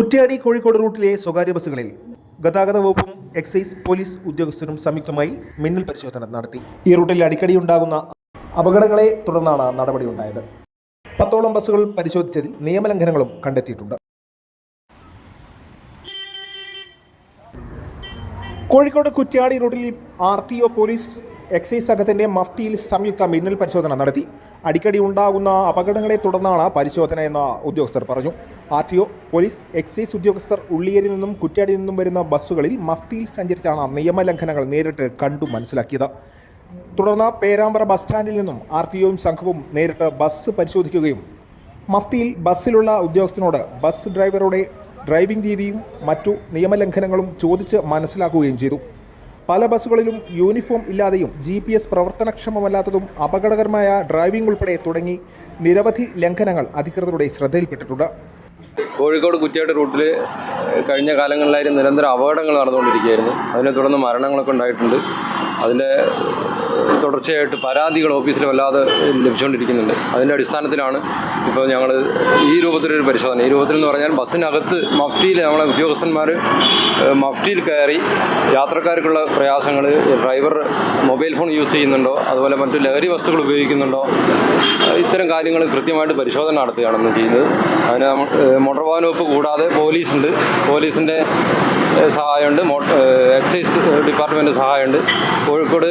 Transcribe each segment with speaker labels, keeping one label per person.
Speaker 1: കുറ്റ്യാടി കോഴിക്കോട് റൂട്ടിലെ സ്വകാര്യ ബസ്സുകളിൽ ഗതാഗത വകുപ്പും എക്സൈസ് പോലീസ് ഉദ്യോഗസ്ഥരും സംയുക്തമായി മിന്നൽ പരിശോധന നടത്തി. ഈ റൂട്ടിൽ അടിക്കടി ഉണ്ടാകുന്ന അപകടങ്ങളെ തുടർന്നാണ് നടപടിയുണ്ടായത്. പത്തോളം ബസ്സുകൾ പരിശോധിച്ചതിൽ നിയമലംഘനങ്ങളും കണ്ടെത്തിയിട്ടുണ്ട്. കോഴിക്കോട് കുറ്റ്യാടി റൂട്ടിൽ R T O police excise സംഘത്തിന്റെ മഫ്തിയിൽ സംയുക്ത മിന്നൽ പരിശോധന നടത്തി. അടിക്കടി ഉണ്ടാകുന്ന അപകടങ്ങളെ തുടർന്നാണ് പരിശോധന എന്ന് ഉദ്യോഗസ്ഥർ പറഞ്ഞു. R T O police excise ഉദ്യോഗസ്ഥർ ഉള്ളിയേരിൽ നിന്നും കുറ്റ്യാടിയിൽ നിന്നും വരുന്ന ബസ്സുകളിൽ മഫ്തിയിൽ സഞ്ചരിച്ചാണ് നിയമലംഘനങ്ങൾ നേരിട്ട് കണ്ടു മനസ്സിലാക്കിയത്. തുടർന്ന് പേരാമ്പ്ര ബസ് സ്റ്റാൻഡിൽ നിന്നും ആർ ടി ഒയും സംഘവും നേരിട്ട് ബസ് പരിശോധിക്കുകയും മഫ്തിയിൽ ബസ്സിലുള്ള ഉദ്യോഗസ്ഥനോട് ബസ് ഡ്രൈവറുടെ ഡ്രൈവിംഗ് രീതിയും മറ്റു നിയമലംഘനങ്ങളും ചോദിച്ച് മനസ്സിലാക്കുകയും ചെയ്തു. പല ബസ്സുകളിലും യൂണിഫോം ഇല്ലാതെയും ജി പി എസ് പ്രവർത്തനക്ഷമമല്ലാത്തതും അപകടകരമായ ഡ്രൈവിംഗ് ഉൾപ്പെടെ തുടങ്ങി നിരവധി ലംഘനങ്ങൾ അധികൃതരുടെ ശ്രദ്ധയിൽപ്പെട്ടിട്ടുണ്ട്.
Speaker 2: കോഴിക്കോട് കുറ്റിയാട്ട് റൂട്ടിൽ കഴിഞ്ഞ കാലങ്ങളിലായിരുന്നു നിരന്തരം അപകടങ്ങൾ നടന്നുകൊണ്ടിരിക്കുകയായിരുന്നു. അതിനെ തുടർന്ന് മരണങ്ങളൊക്കെ ഉണ്ടായിട്ടുണ്ട്. അതിന്റെ തുടർച്ചയായിട്ട് പരാതികൾ ഓഫീസിൽ വല്ലാതെ ലഭിച്ചുകൊണ്ടിരിക്കുന്നുണ്ട്. അതിന്റെ അടിസ്ഥാനത്തിലാണ് ഇപ്പോൾ ഞങ്ങൾ ഈ രൂപത്തിലൊരു പരിശോധന. ഈ രൂപത്തിൽ എന്ന് പറഞ്ഞാൽ ബസ്സിനകത്ത് മഫ്റ്റിയിൽ നമ്മളെ ഉദ്യോഗസ്ഥന്മാർ മഫ്റ്റിയിൽ കയറി യാത്രക്കാർക്കുള്ള പ്രയാസങ്ങൾ ഡ്രൈവർ മൊബൈൽ ഫോൺ യൂസ് ചെയ്യുന്നുണ്ടോ? അതുപോലെ മറ്റു ലഹരി വസ്തുക്കൾ ഉപയോഗിക്കുന്നുണ്ടോ? ഇത്തരം കാര്യങ്ങൾ കൃത്യമായിട്ട് പരിശോധന നടത്തുകയാണെന്ന് ചെയ്യുന്നത്. അതിന് മോട്ടോർ വാഹന വകുപ്പ് കൂടാതെ പോലീസുണ്ട്. പോലീസിന്റെ സഹായമുണ്ട്. എക്സൈസ് ഡിപ്പാർട്ട്മെന്റ് സഹായമുണ്ട്. കോഴിക്കോട്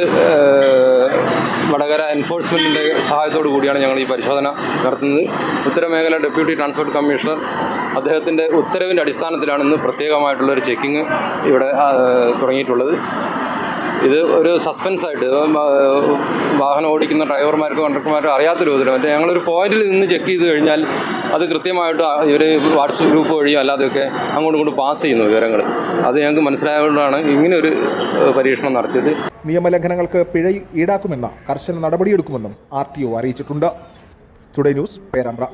Speaker 2: വടകര എൻഫോഴ്സ്മെന്റിന്റെ സഹായത്തോടു കൂടിയാണ് ഞങ്ങൾ ഈ പരിശോധന നടത്തുന്നത്. ഉത്തരമേഖല ഡെപ്യൂട്ടി ട്രാൻസ്പോർട്ട് കമ്മീഷണർ അദ്ദേഹത്തിന്റെ ഉത്തരവിന്റെ അടിസ്ഥാനത്തിലാണ് ഇന്ന് പ്രത്യേകമായിട്ടുള്ളൊരു ചെക്കിങ് ഇവിടെ തുടങ്ങിയിട്ടുള്ളത്. ഇത് ഒരു സസ്പെൻസ് ആയിട്ട് വാഹനം ഓടിക്കുന്ന ഡ്രൈവർമാർക്കും കണ്ടക്ടർമാർക്കും അറിയാത്ത രൂപത്തിൽ മറ്റേ ഞങ്ങളൊരു പോയിന്റിൽ നിന്ന് ചെക്ക് ചെയ്ത് കഴിഞ്ഞാൽ അത് കൃത്യമായിട്ട് ഇവർ വാട്സപ്പ് ഗ്രൂപ്പ് വഴിയോ അല്ലാതെയൊക്കെ അങ്ങോട്ടും ഇങ്ങോട്ടും പാസ് ചെയ്യുന്നു വിവരങ്ങൾ അത് ഞങ്ങൾക്ക് മനസ്സിലായതുകൊണ്ടാണ് ഇങ്ങനെ ഒരു പരീക്ഷണം നടത്തിയത്.
Speaker 1: നിയമലംഘനങ്ങൾക്ക് പിഴ ഈടാക്കുമെന്ന കർശന നടപടിയെടുക്കുമെന്നും ആർ ടി ഒ അറിയിച്ചിട്ടുണ്ട്. Today news Perambra